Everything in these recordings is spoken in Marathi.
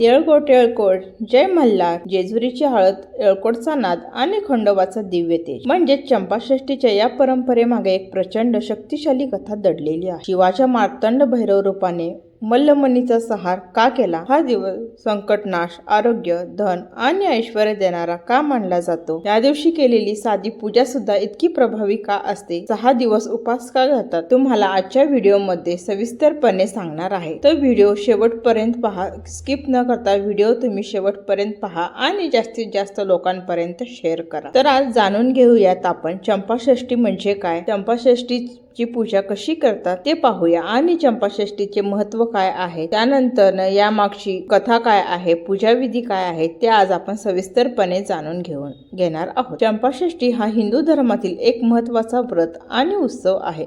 येळकोट येळकोट जय मल्हार जेजुरीची हळद येळकोटचा नाद आणि खंडोबाचा दिव्य तेज. म्हणजे चंपाषष्टीच्या या परंपरेमागे एक प्रचंड शक्तिशाली कथा दडलेली आहे. शिवाच्या मार्तंड भैरव रूपाने मल्लमणीचा सहार का केला? हा दिवस संकटनाश आरोग्य धन आणि ऐश्वर देणारा का मानला जातो? त्या दिवशी केलेली साधी पूजा सुद्धा इतकी प्रभावी का असते? सहा दिवस उपास का घातात तुम्हाला आजच्या व्हिडिओमध्ये सविस्तरपणे सांगणार आहे. तर व्हिडिओ शेवटपर्यंत पहा. स्किप न करता व्हिडिओ तुम्ही शेवटपर्यंत पहा आणि जास्तीत जास्त लोकांपर्यंत शेअर करा. तर आज जाणून घेऊयात आपण चंपाषष्ठी म्हणजे काय? चंपाषष्ठी ची पूजा कशी करतात ते पाहूया. आणि चंपाषष्ठीचे महत्त्व काय आहे? त्यानंतर यामागची कथा काय आहे? पूजाविधी काय आहे? ते आज आपण सविस्तरपणे जाणून घेऊन घेणार आहोत. चंपाषष्ठी हा हिंदू धर्मातील एक महत्त्वाचा व्रत आणि उत्सव आहे.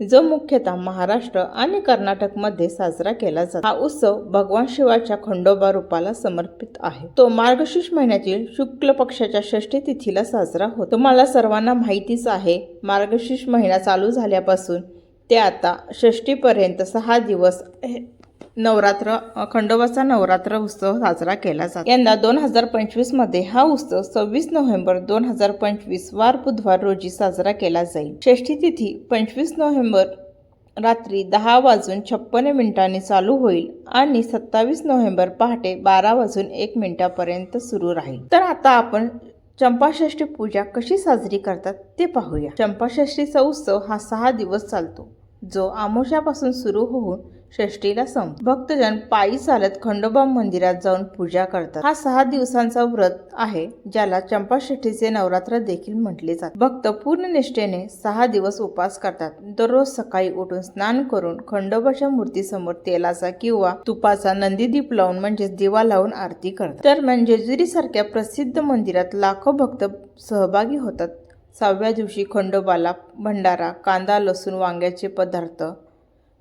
जो मुख्यतः महाराष्ट्र आणि कर्नाटकमध्ये साजरा केला जातो. हा उत्सव भगवान शिवाच्या खंडोबा रूपाला समर्पित आहे. तो मार्गशीर्ष महिन्यातील शुक्ल पक्षाच्या षष्ठी तिथीला साजरा होतो. तुम्हाला सर्वांना माहितीच आहे मार्गशीर्ष महिना चालू झाल्यापासून ते आता षष्टीपर्यंत सहा दिवस नवरात्र खंडोबाचा नवरात्र उत्सव साजरा केला जातो. यंदा दोन हजार पंचवीसमध्ये हा उत्सव सव्वीस नोव्हेंबर दोन हजार पंचवीस वार बुधवार रोजी साजरा केला जाईल. षष्ठी तिथी पंचवीस नोव्हेंबर रात्री दहा वाजून छप्पन्न मिनिटांनी चालू होईल आणि सत्तावीस नोव्हेंबर पहाटे बारा वाजून एक मिनिटापर्यंत सुरू राहील. तर आता आपण चंपाषष्ठी पूजा कशी साजरी करतात ते पाहूया. चंपाषष्ठीचा उत्सव हा सहा दिवस चालतो. जो आमोशापासून सुरू होऊन षष्टीला संप भक्तजन पायी चालत खंडोबा मंदिरात जाऊन पूजा करतात. हा सहा दिवसांचा व्रत आहे ज्याला चंपाषष्ठीचे नवरात्र देखील म्हटले जाते. भक्त पूर्ण निष्ठेने सहा दिवस उपास करतात. दररोज सकाळी उठून स्नान करून खंडोबाच्या मूर्तीसमोर तेलाचा किंवा तुपाचा नंदीदीप लावून म्हणजेच दिवा लावून आरती करतात. दरम्यान म्हणजे जेजुरी सारख्या प्रसिद्ध मंदिरात लाखो भक्त सहभागी होतात. सहाव्या दिवशी खंडोबाला भंडारा कांदा लसूण वांग्याचे पदार्थ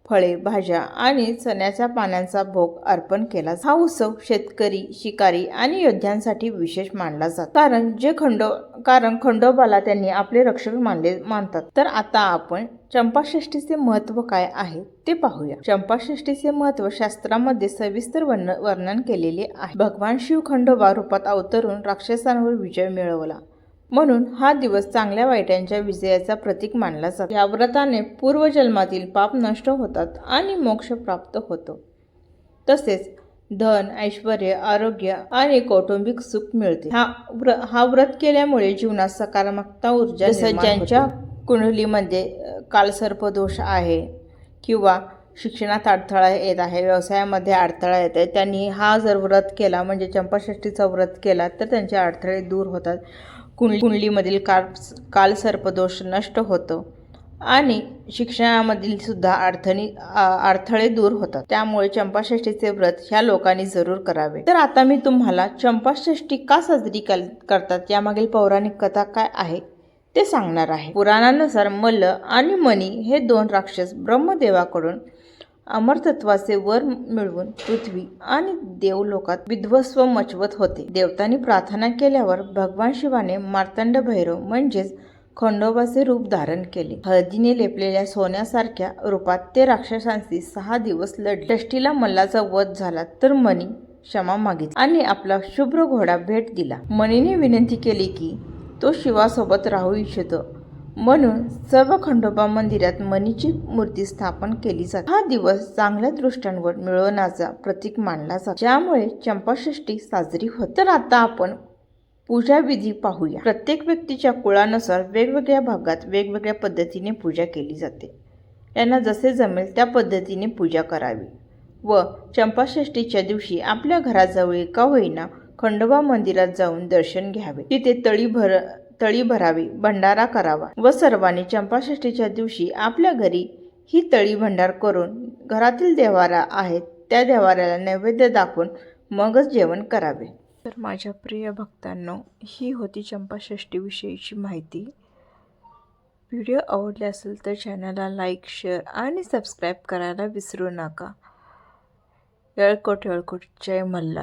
फळे भाज्या आणि चण्याच्या पाण्याचा भोग अर्पण केला हा उत्सव शेतकरी शिकारी आणि योद्ध्यांसाठी विशेष मानला जातो. कारण जे खंडो कारण खंडोबाला त्यांनी आपले रक्षक मानले मानतात. तर आता आपण चंपाषष्ठीचे महत्त्व काय आहे ते पाहूया. चंपाषष्ठीचे महत्त्व शास्त्रामध्ये सविस्तर वर्ण वर्णन केलेले आहे. भगवान शिव खंडोबा रूपात अवतरून राक्षसांवर विजय मिळवला. म्हणून हा दिवस चांगल्या वाईटांच्या विजयाचा प्रतीक मानला जातो. या व्रताने पूर्वजन्मातील पाप नष्ट होतात आणि मोक्ष प्राप्त होतो. तसेच धन ऐश्वर आरोग्य आणि कौटुंबिक सुख मिळते. हा व्र हा व्रत केल्यामुळे जीवनात सकारात्मकता ऊर्जा जसं ज्यांच्या कुंडलीमध्ये कालसर्पदोष आहे किंवा शिक्षणात अडथळा येत आहे व्यवसायामध्ये अडथळा येत आहे त्यांनी हा जर व्रत केला म्हणजे चंपाषष्ठीचा व्रत केला तर त्यांचे अडथळे दूर होतात. कुंडली कुंडलीमधील काल कालसर्पदोष नष्ट होतो आणि शिक्षणामधील सुद्धा अडथणी अडथळे दूर होतात. त्यामुळे चंपाषष्ठीचे व्रत ह्या लोकांनी जरूर करावे. तर आता मी तुम्हाला चंपाषष्ठी का साजरी करतात? यामागील पौराणिक कथा काय आहे ते सांगणार आहे. पुराणानुसार मल्ल आणि मणी हे दोन राक्षस ब्रह्मदेवाकडून अमरतत्वाचे वर मिळवून पृथ्वी आणि देवलोकात विध्वस्व मचवत होते. देवतांनी प्रार्थना केल्यावर भगवान शिवाने मार्तंड भैरव म्हणजेच खंडोबाचे रूप धारण केले. हळदीने लेपलेल्या सोन्यासारख्या रूपात ते राक्षसांशी सहा दिवस लढ दष्टीला मल्लाचा वध झाला तर मणी क्षमा मागितली आणि आपला शुभ्र घोडा भेट दिला. मणीने विनंती केली की तो शिवासोबत राहू इच्छितो. म्हणून सर्व खंडोबा मंदिरात मनीची मूर्ती स्थापन केली जाते. हा दिवस चांगल्या दृष्ट्यांवर मिळवण्याचा प्रतीक मानला जातो. ज्यामुळे चंपाषष्ठी साजरी होते. तर आता आपण पूजाविधी पाहूया. प्रत्येक व्यक्तीच्या कुळानुसार वेगवेगळ्या भागात वेगवेगळ्या पद्धतीने पूजा केली जाते. यांना जसे जमेल त्या पद्धतीने पूजा करावी. व चंपाषष्ठीच्या दिवशी आपल्या घराजवळ का होईना खंडोबा मंदिरात जाऊन दर्शन घ्यावे. तिथे तळी भर तळी भरावी भंडारा करावा व सर्वांनी चंपाषष्ठीच्या दिवशी आपल्या घरी ही तळी भंडार करून घरातील देवारा आहेत त्या देवाऱ्याला नैवेद्य दाखवून मगच जेवण करावे. तर माझ्या प्रिय भक्तांनो ही होती चंपाषष्ठीविषयीची माहिती. व्हिडिओ आवडले असेल तर चॅनलला लाईक शेअर आणि सबस्क्राईब करायला विसरू नका. येळकोट येळकोट जय मल्ला